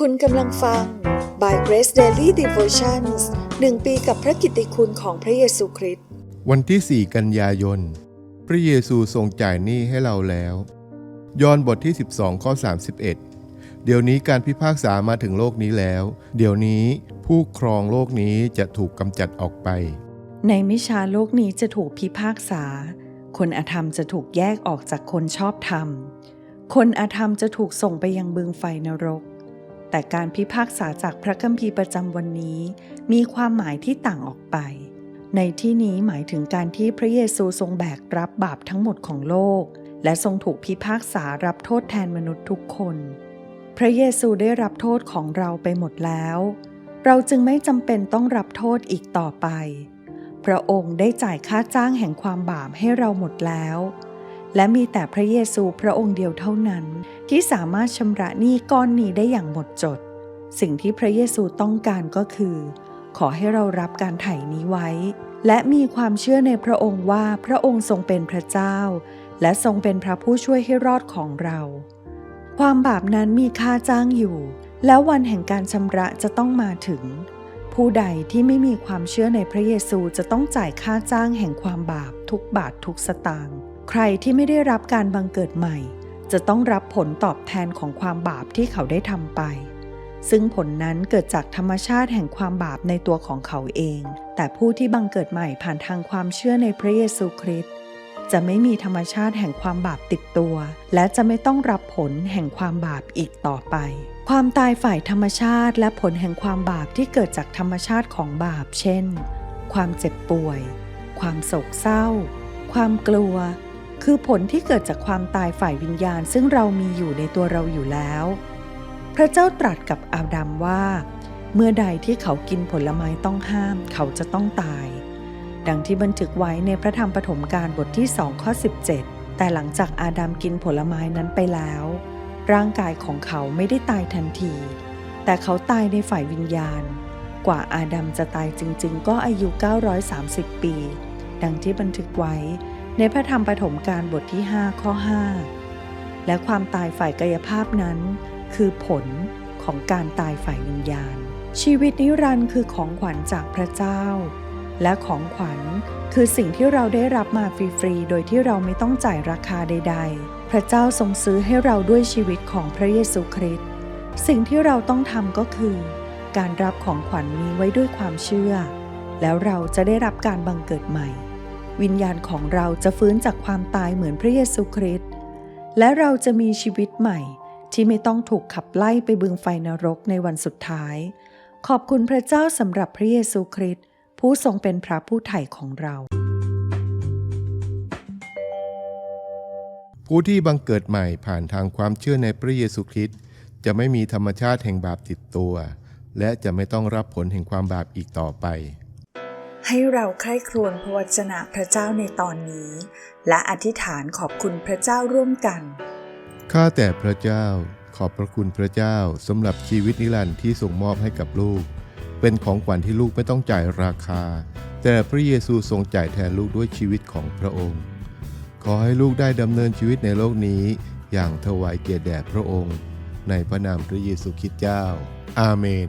คุณกำลังฟัง By Grace Daily Devotions หนึ่งปีกับพระกิตติคุณของพระเยซูคริสต์ วันที่ 4 กันยายน พระเยซูทรงจ่ายหนี้ให้เราแล้ว ยอห์นบทที่ 12 ข้อ 31 เดี๋ยวนี้การพิพากษามาถึงโลกนี้แล้ว เดี๋ยวนี้ผู้ครองโลกนี้จะถูกกำจัดออกไป ในไม่ช้าโลกนี้จะถูกพิพากษา คนอธรรมจะถูกแยกออกจากคนชอบธรรม คนอธรรมจะถูกส่งไปยังบึงไฟนรก แต่การพิพากษาจากพระคัมภีร์ประจำวันนี้ มีความหมายที่ต่างออกไป ในที่นี้หมายถึงการที่พระเยซูทรงแบกรับบาปทั้งหมดของโลก และทรงถูกพิพากษารับโทษแทนมนุษย์ทุกคน พระเยซูได้รับโทษของเราไปหมดแล้ว เราจึงไม่จำเป็นต้องรับโทษอีกต่อไป พระองค์ได้จ่ายค่าจ้างแห่งความบาปให้เราหมดแล้ว และมีแต่พระเยซูพระองค์เดียวเท่านั้น ที่สามารถชำระหนี้ก้อนนี้ได้อย่างหมดจด สิ่งที่พระเยซูต้องการก็คือ ขอให้เรารับการไถ่นี้ไว้ และมีความเชื่อในพระองค์ว่าพระองค์ทรงเป็นพระเจ้า และทรงเป็นพระผู้ช่วยให้รอดของเรา ความบาปนั้นมีค่าจ้างอยู่ แล้ววันแห่งการชำระจะต้องมาถึง ผู้ใดที่ไม่มีความเชื่อในพระเยซูจะต้องจ่ายค่าจ้างแห่งความบาปทุกบาททุกสตางค์ ใครที่ไม่ได้รับการบังเกิดใหม่ จะต้องรับผลตอบแทนของความบาปที่เขาได้ทำไป ซึ่งผลนั้นเกิดจากธรรมชาติแห่งความบาปในตัวของเขาเอง แต่ผู้ที่บังเกิดใหม่ผ่านทางความเชื่อในพระเยซูคริสต์จะไม่มีธรรมชาติแห่งความบาปติดตัว และจะไม่ต้องรับผลแห่งความบาปอีกต่อไป ความตายฝ่ายธรรมชาติและผลแห่งความบาปที่เกิดจากธรรมชาติของบาป เช่น ความเจ็บป่วย ความโศกเศร้า ความกลัว คือผลที่เกิดจากความตายฝ่ายวิญญาณ ซึ่งเรามีอยู่ในตัวเราอยู่แล้ว พระเจ้าตรัสกับอาดัมว่า เมื่อใดที่เขากินผลไม้ต้องห้าม เขาจะต้องตาย ดังที่บันทึกไว้ในพระธรรมปฐมกาลบทที่2ข้อ17 แต่หลังจากอาดัมกินผลไม้นั้นไปแล้ว ร่างกายของเขาไม่ได้ตายทันที แต่เขาตายในฝ่ายวิญญาณ กว่าอาดัมจะตายจริง ๆ ก็อายุ 930 ปี ดังที่บันทึกไว้ ในพระธรรมปฐมกาลบทที่ 5 ข้อ 5 และความตายฝ่ายกายภาพนั้น คือผลของการตายฝ่ายวิญญาณ ชีวิตนิรันดร์คือของขวัญจากพระเจ้า และของขวัญคือสิ่งที่เราได้รับมาฟรีๆ โดยที่เราไม่ต้องจ่ายราคาใด ๆ พระเจ้าทรงซื้อให้เราด้วยชีวิตของพระเยซูคริสต์ สิ่งที่เราต้องทำก็คือ การรับของขวัญนี้ไว้ด้วยความเชื่อ แล้วเราจะได้รับการบังเกิดใหม่ วิญญาณของเราจะฟื้นจากความตายเหมือนพระเยซูคริสต์และเราจะมีชีวิตใหม่ที่ไม่ต้องถูกขับไล่ไปบึงไฟนรกในวันสุดท้าย ขอบคุณพระเจ้าสำหรับพระเยซูคริสต์ผู้ทรงเป็นพระผู้ไถ่ของเรา ผู้ที่บังเกิดใหม่ผ่านทางความเชื่อในพระเยซูคริสต์จะไม่มีธรรมชาติแห่งบาปติดตัว และจะไม่ต้องรับผลแห่งความบาปอีกต่อไป ให้เราใคร่ครวญพระวจนะพระเจ้าในตอนนี้ และอธิษฐานขอบคุณพระเจ้าร่วมกัน ข้าแต่พระเจ้า ขอบพระคุณพระเจ้าสำหรับชีวิตนิรันดร์ที่ส่งมอบให้กับลูก เป็นของขวัญที่ลูกไม่ต้องจ่ายราคา แต่พระเยซูทรงจ่ายแทนลูกด้วยชีวิตของพระองค์ ขอให้ลูกได้ดำเนินชีวิตในโลกนี้ อย่างถวายเกียรติแด่พระองค์ ในพระนามพระเยซูคริสต์เจ้า อาเมน